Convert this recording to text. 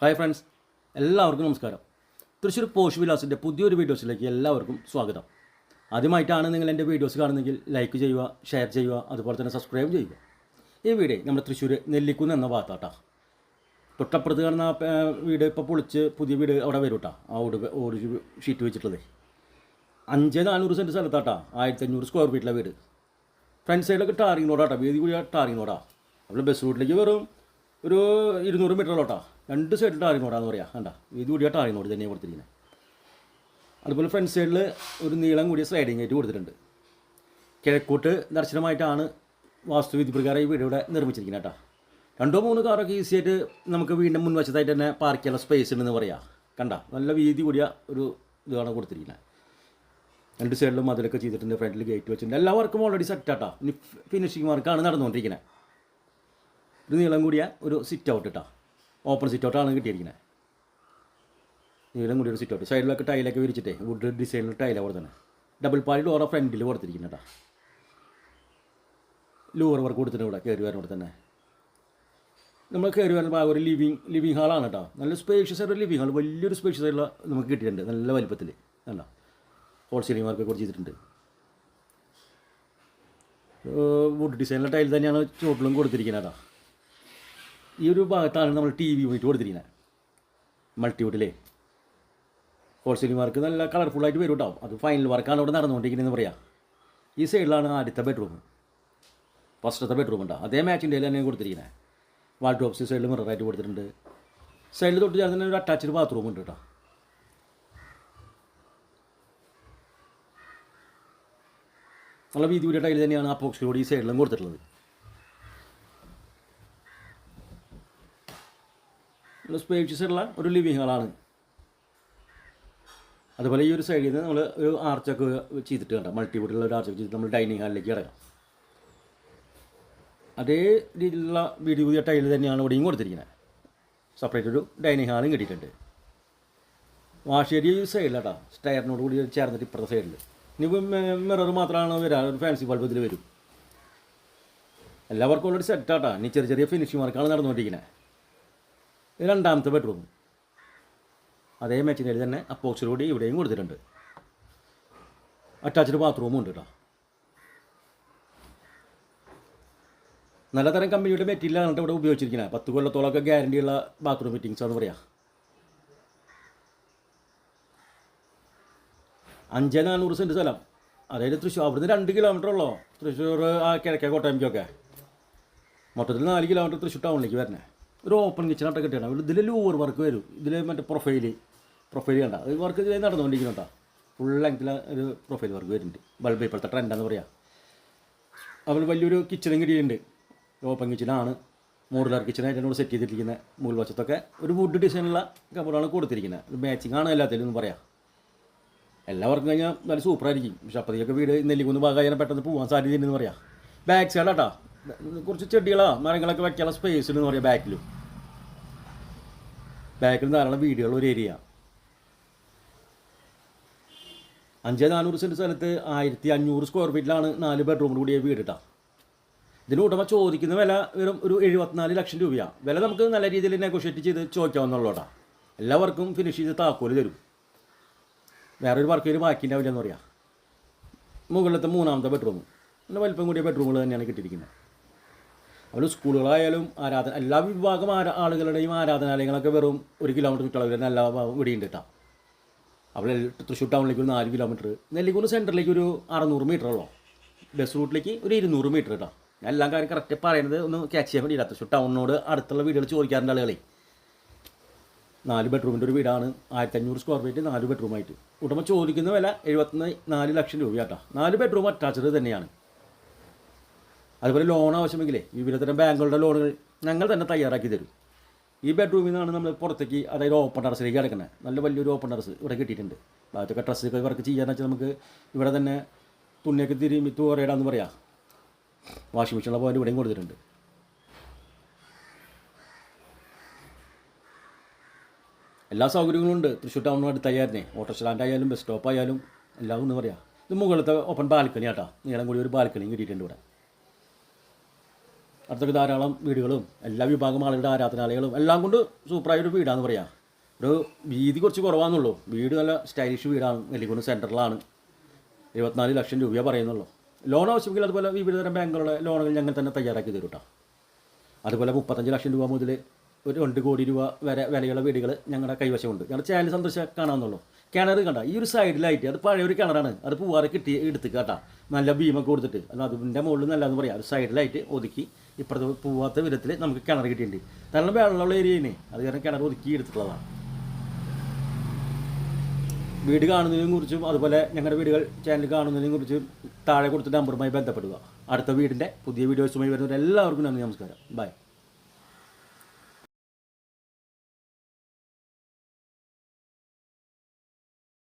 Hi friends എല്ലാവർക്കും നമസ്കാരം. Thrissur posh വിലാസിന്റെ പുതിയൊരു വീഡിയോസിലേക്ക് എല്ലാവർക്കും സ്വാഗതം. ആദ്യമായിട്ടാണ് നിങ്ങൾ എന്റെ വീഡിയോസ് കാണുന്നതെങ്കിൽ ലൈക്ക് ചെയ്യുക ഷെയർ ചെയ്യുക അതുപോലെ തന്നെ സബ്സ്ക്രൈബ് ചെയ്യുക. ഈ വീട് നമ്മുടെ തൃശ്ശൂർ നെല്ലിക്കുന്ന് എന്ന ഭാഗത്താട്ടാ. തൊട്ടപ്പുറത്ത് കാണുന്ന വീട് ഇപ്പോൾ പൊളിച്ച് പുതിയ വീട് അവിടെ വരും കേട്ടോ ആ ഓട് ഓട് ഷീറ്റ് വെച്ചിട്ടുള്ളത്. അഞ്ച് നാനൂറ് സെന്റ് സ്ഥലത്താട്ടാ. ആയിരത്തി അഞ്ഞൂറ് സ്ക്വയർ ഫീറ്റിലെ വീട്. ഫ്രണ്ട് സൈഡിലൊക്കെ ടാറിങ് റോഡാട്ടോ. വീതി കൂടി ടാറിങ് റോഡാ. നമ്മൾ ബസ് റൂട്ടിലേക്ക് വെറും ഒരു ഇരുന്നൂറ് മീറ്ററോട്ടാ രണ്ട് സൈഡിൽ ടാറിങ് റോഡാന്ന് പറയാം. കണ്ട? ഈ കൂടിയ ടാറിങ് തന്നെ തന്നെയാണ് കൊടുത്തിരിക്കുന്നത് അതുപോലെ ഫ്രണ്ട് സൈഡിൽ ഒരു നീളം കൂടിയ സ്ലൈഡിങ് ആയിട്ട് കൊടുത്തിട്ടുണ്ട്. കിഴക്കോട്ട് ദർശനമായിട്ടാണ് വാസ്തുവിധി പ്രകാരം ഈ വീട് ഇവിടെ നിർമ്മിച്ചിരിക്കുന്നത് കേട്ടോ രണ്ടോ മൂന്ന് കാറൊക്കെ ഈസി ആയിട്ട് നമുക്ക് വീണ്ടും മുൻവശത്തായിട്ട് തന്നെ പാർക്ക് ചെയ്യാനുള്ള സ്പേസ് ഉണ്ടെന്ന് പറയാം. കണ്ട? നല്ല വീതി കൂടിയ ഒരു ഇതാണ് കൊടുത്തിരിക്കുന്നത് രണ്ട് സൈഡിലും അതിലൊക്കെ ചെയ്തിട്ടുണ്ട്. ഫ്രണ്ടിൽ ഗേറ്റ് വെച്ചിട്ടുണ്ട്. എല്ലാ വർക്കും ഓൾറെഡി സെറ്റ് ആട്ടാ ഇനി ഫിനിഷിങ് വർക്കാണ് നടന്നുകൊണ്ടിരിക്കുന്നത് ഒരു നീളം കൂടിയ ഒരു സിറ്റ് ഔട്ട് കേട്ടോ ഓപ്പൺ സിറ്റ് ഔട്ടാണ് കിട്ടിയിരിക്കുന്നത് നീളം കൂടിയ ഒരു സിറ്റ് ഔട്ട് സൈഡിലൊക്കെ ടൈലൊക്കെ വിരിച്ചിട്ടേ വുഡ് ഡിസൈനിൽ ടൈലാണ് കൊടുത്തത് ഡബിൾ പാലി ഡോറ ഫ്രണ്ടിൽ കൊടുത്തിരിക്കുന്നത് കേട്ടോ ലൂർ വർക്ക് കൊടുത്തിട്ടുണ്ട് ഇവിടെ കയറി വരുന്നവിടെ തന്നെ. നമ്മൾ കയറി വരുന്ന ഭാഗം ഒരു ലിവിങ് ലിവിങ് ഹാളാണ് കേട്ടോ നല്ല സ്പേഷ്യസ് ആയിട്ട് ലിവിങ് ഹാൾ വലിയൊരു സ്പേഷ്യസ് ആയിട്ടുള്ള നമുക്ക് കിട്ടിയിട്ടുണ്ട്. നല്ല വലിപ്പത്തിൽ കണ്ടോ? ഹോൾ സീലിംഗ് വർക്ക് കുറച്ച് ചെയ്തിട്ടുണ്ട്. വുഡ് ഡിസൈനിലെ ടൈൽ തന്നെയാണ് ചോട്ടിലും കൊടുത്തിരിക്കുന്നത് കേട്ടോ ഈ ഒരു ഭാഗത്താണ് നമ്മൾ ടി വി യൂണിറ്റ് കൊടുത്തിരിക്കുന്നത് മൾട്ടിവുഡിലെ. ഹോൾ സീലിംഗ് വർക്ക് നല്ല കളർഫുള്ളായിട്ട് വരും കേട്ടോ അത് ഫൈനൽ വർക്കാണ് അവിടെ നടന്നുകൊണ്ടിരിക്കുന്നതെന്ന് പറയാം. ഈ സൈഡിലാണ് ആദ്യത്തെ ബെഡ്റൂം ഫസ്റ്റത്തെ ബെഡ്റൂം ഉണ്ടോ. അതേ മാച്ചിന്റെ തന്നെ കൊടുത്തിരിക്കുന്നത് വാൾഡ്രോപ്സ് സൈഡിൽ മിററായിട്ട് കൊടുത്തിട്ടുണ്ട്. സൈഡിൽ തൊട്ട് ചേർന്ന് ഒരു അറ്റാച്ച്ഡ് ബാത്റൂം ഉണ്ട് കേട്ടോ. നല്ല വീതി കൂടിയ ടൈൽ തന്നെയാണ് ആ പോക്സിലൂടെ ഈ സൈഡിലും കൊടുത്തിട്ടുള്ളത്. സ്പേഷ്യസ് ഉള്ള ഒരു ലിവിങ് ഹാളാണ് അതുപോലെ ഈ ഒരു സൈഡിൽ നിന്ന് നമ്മൾ ഒരു ആർച്ചൊക്കെ ചെയ്തിട്ട് കണ്ട? മൾട്ടിവുഡിലുള്ള ഒരു ആർച്ചൊക്കെ ചെയ്തിട്ട് നമ്മൾ ഡൈനിങ് ഹാളിലേക്ക് ഇറങ്ങാം. അതേ രീതിയിലുള്ള വീട് പുതിയ ടൈൽ തന്നെയാണ് ഇവിടെയും കൊടുത്തിരിക്കുന്നത്. സെപ്പറേറ്റ് ഒരു ഡൈനിങ് ഹാളും കിട്ടിയിട്ടുണ്ട്. വാഷ് ഏരിയ ഈ സൈഡിലാട്ടാ സ്റ്റയറിനോട് കൂടി ചേർന്നിട്ട് ഇപ്പുറത്തെ സൈഡിൽ ഇനി മിറർ മാത്രമാണ് വരാൻ ഒരു ഫാൻസി ബൾബ് വരും. എല്ലാവർക്കും ഉള്ളൊരു സെറ്റാട്ടാ ഇനി ചെറിയ ചെറിയ ഫിനിഷിംഗ് വർക്കാണ് നടന്നുകൊണ്ടിരിക്കുന്നത്. രണ്ടാമത്തെ ബെഡ്റൂം അതേ മെറ്റീരിയൽ തന്നെ അപ്പോക്സിൽ കൂടി ഇവിടെയും കൊടുത്തിട്ടുണ്ട്. അറ്റാച്ച്ഡ് ബാത്റൂമും ഉണ്ട് കേട്ടോ നല്ല തരം കമ്പനിയുടെ മെറ്റീരിയലാണ് ഇവിടെ ഉപയോഗിച്ചിരിക്കുന്നത്. പത്ത് കൊല്ലത്തോളമൊക്കെ ഗ്യാരണ്ടിയുള്ള ബാത്റൂം ഫിറ്റിങ്സ് എന്ന് പറയാം. അഞ്ച് നാനൂറ് സെന്റ് സ്ഥലം. അതായത് തൃശ്ശൂർ അവിടുന്ന് രണ്ട് കിലോമീറ്റർ ഉള്ളോ? തൃശ്ശൂർ ആ കിഴക്കേ കോട്ടയംക്കൊക്കെ. മൊത്തത്തിൽ നാല് കിലോമീറ്റർ തൃശ്ശൂർ ടൗണിലേക്ക് വരണേ. ഒരു ഓപ്പൺ കിച്ചണായിട്ട് കിട്ടിയാണ് ഇതിൽ ലൂവർ വർക്ക് വരും. ഇതിൽ മറ്റേ പ്രൊഫൈൽ പ്രൊഫൈൽ കണ്ട. അത് വർക്ക് ഇതിൽ നടന്നുകൊണ്ടിരിക്കുന്നു കേട്ടോ ഫുൾ ലെങ്ത്തിൽ ഒരു പ്രൊഫൈൽ വർക്ക് വരുന്നുണ്ട്. ബൾബ് ഇപ്പോഴത്തെ ട്രെൻഡാന്ന് പറയാം. അതുപോലെ വലിയൊരു കിച്ചണും കിട്ടിയിട്ടുണ്ട്. ഓപ്പൺ കിച്ചണാണ് മോഡുലാർ കിച്ചണായിട്ട് എന്നോട് സെറ്റ് ചെയ്തിരിക്കുന്ന മുകൾ വശത്തൊക്കെ ഒരു വുഡ് ഡിസൈനുള്ള കബോർഡാണ് കൊടുത്തിരിക്കുന്നത് മാച്ചിങ് ആണ് എല്ലാത്തിലും പറയാം. എല്ലാവർക്കും കഴിഞ്ഞാൽ നല്ല സൂപ്പറായിരിക്കും പക്ഷെ അപ്പോഴത്തേക്ക് വീട് നെല്ലിക്കുന്ന് ഭാഗമായി പെട്ടെന്ന് പോകാൻ സാധ്യതയുണ്ടെന്ന് പറയാം. ബാക്ക് സൈഡാട്ടാ കുറച്ച് ചെടികളാ മരങ്ങളൊക്കെ വെക്കാനുള്ള സ്പേസ് ഉണ്ടെന്ന് പറയാം ബാക്കിലും ബാക്കിൽ ധാരാളം വീടുകളുള്ള ഒരു ഏരിയ. അഞ്ച് നാനൂറ് സെന്റ് സ്ഥലത്ത് ആയിരത്തി അഞ്ഞൂറ് സ്ക്വയർ ഫീറ്റിലാണ് നാല് ബെഡ്റൂമിൽ കൂടിയ വീട് ഇട്ടാ ഇതിന് ഉടമ ചോദിക്കുന്ന വില വെറും ഒരു എഴുപത്തിനാല് ലക്ഷം രൂപയാണ് വില നമുക്ക് നല്ല രീതിയിൽ നെഗോഷിയേറ്റ് ചെയ്ത് ചോദിക്കാവുന്നുള്ളൂട്ടാ എല്ലാവർക്കും ഫിനിഷ് ചെയ്ത് താക്കോൽ തരും. വേറെ ഒരു വർക്ക് ബാക്കി ഉണ്ടാവില്ല എന്ന് പറയാം. മുകളിലത്തെ മൂന്നാമത്തെ ബെഡ്റൂം നല്ല വലിപ്പം കൂടിയ ബെഡ്റൂമുകൾ തന്നെയാണ് കിട്ടിയിരിക്കുന്നത്. അവിടെ സ്കൂളുകളായാലും ആരാധന എല്ലാ വിഭാഗം ആരാ ആളുകളുടെയും ആരാധനാലയങ്ങളൊക്കെ വെറും ഒരു കിലോമീറ്റർ ചുറ്റളവിൽ തന്നെ എല്ലാ ഇവിടെയുണ്ട് കേട്ടോ അവിടെ തൃശ്ശൂർ ടൗണിലേക്ക് ഒരു നാല് കിലോമീറ്റർ നെല്ലിക്കുന്ന് സെന്ററിലേക്ക് ഒരു അറുന്നൂറ് മീറ്റർ ഉള്ളൂ? ബസ് റൂട്ടിലേക്ക് ഒരു ഇരുന്നൂറ് മീറ്റർ കേട്ടോ ഞാൻ എല്ലാം കാര്യം കറക്റ്റ് പറയുന്നത് ഒന്ന് ക്യാച്ച് ചെയ്യാൻ വേണ്ടിയില്ല തൃശ്ശൂർ ടൗണിനോട് അടുത്തുള്ള വീടുകൾ ചോദിക്കാറുണ്ട് ആളുകളെ. നാല് ബെഡ്റൂമിന്റെ ഒരു വീടാണ്. ആയിരത്തി അഞ്ഞൂറ് സ്ക്വയർ ഫീറ്റ് നാല് ബെഡ്റൂമായിട്ട് ഉടമ ചോദിക്കുന്ന വില എഴുപത്തി നാല് ലക്ഷം രൂപയാട്ടോ നാല് ബെഡ്റൂം അറ്റാച്ച്ഡ് തന്നെയാണ്. അതുപോലെ ലോൺ ആവശ്യമെങ്കിലേ വിവിധ തരം ബാങ്കുകളുടെ ലോണുകൾ ഞങ്ങൾ തന്നെ തയ്യാറാക്കി തരും. ഈ ബെഡ്റൂമിൽ നിന്നാണ് നമ്മൾ പുറത്തേക്ക് അതായത് ഓപ്പൺ ടെറസിലേക്ക് കിടക്കുന്നത്. നല്ല വലിയൊരു ഓപ്പൺ ടെറസ് ഇവിടെ കിട്ടിയിട്ടുണ്ട്. ഭാഗത്തൊക്കെ ഡ്രസ്സൊക്കെ വർക്ക് ചെയ്യാന്ന് വെച്ചാൽ നമുക്ക് ഇവിടെ തന്നെ തുണിയൊക്കെ തിരുമ്പി തൂറയിടാന്ന് പറയാം. വാഷിംഗ് മെഷീനുള്ള പോലെ ഇവിടെയും കൊടുത്തിട്ടുണ്ട്. എല്ലാ സൗകര്യങ്ങളും ഉണ്ട്. തൃശ്ശൂർ ടൗണിന് അടുത്തായിരുന്നേ ഓട്ടോ സ്റ്റാൻഡ് ആയാലും ബസ് സ്റ്റോപ്പ് ആയാലും എല്ലാം എന്ന് പറയാം. ഇത് മുകളിലത്തെ ഓപ്പൺ ബാൽക്കണി ആട്ടാ. നീളം കൂടി ഒരു ബാൽക്കണിയും കിട്ടിയിട്ടുണ്ട് ഇവിടെ. അടുത്തൊക്കെ ധാരാളം വീടുകളും എല്ലാ വിഭാഗം ആളുകളുടെ ആരാധനാലയങ്ങളും എല്ലാം കൊണ്ട് സൂപ്പറായ ഒരു വീടാന്ന് പറയാം. ഒരു വീതി കുറച്ച് കുറവാണെന്നുള്ളൂ വീട് നല്ല സ്റ്റൈലിഷ് വീടാണ്. നെല്ലിക്കുന്ന് സെന്ററിലാണ് ഇരുപത്തിനാല് ലക്ഷം രൂപ പറയുന്നുള്ളൂ. ലോൺ ആവശ്യമെങ്കിൽ അതുപോലെ വിവിധ തരം ബാങ്കുകളുടെ ലോണുകൾ ഞങ്ങൾ തന്നെ തയ്യാറാക്കി തരും കേട്ടോ അതുപോലെ മുപ്പത്തഞ്ച് ലക്ഷം രൂപ മുതൽ ഒരു രണ്ട് കോടി രൂപ വരെ വിലയുള്ള വീടുകൾ ഞങ്ങളുടെ കൈവശമുണ്ട്. ഞങ്ങളുടെ ചാനൽ സന്ദർശിച്ചാൽ കാണാമെന്നുള്ളൂ കിണർ കണ്ട ഈ ഒരു സൈഡിലായിട്ട് അത് പഴയ ഒരു കിണറാണ്. അത് പൂവാറ് കിട്ടി എടുത്ത് കേട്ടാ. നല്ല ഭീമൊക്കെ കൊടുത്തിട്ട്. അത് അതിന്റെ മുകളിൽ നല്ലതെന്ന് പറയാം. ഒരു സൈഡിലായിട്ട് ഒതുക്കി ഇപ്പുറത്ത് പോവാത്ത വിധത്തിൽ നമുക്ക് കിണർ കിട്ടിയിട്ടുണ്ട്. നല്ല വെള്ളമുള്ള ഏരിയയാണ്. അത് കാരണം കിണർ ഒതുക്കി എടുത്തിട്ടുള്ളതാണ്. വീട് കാണുന്നതിനെ കുറിച്ചും അതുപോലെ ഞങ്ങളുടെ വീടുകൾ ചാനൽ കാണുന്നതിനെ കുറിച്ചും താഴെ കൊടുത്ത നമ്പറുമായി ബന്ധപ്പെടുക. അടുത്ത വീടിന്റെ പുതിയ വീഡിയോസുമായി വരുന്നവരെല്ലാവർക്കും നന്ദി നമസ്കാരം. ബൈ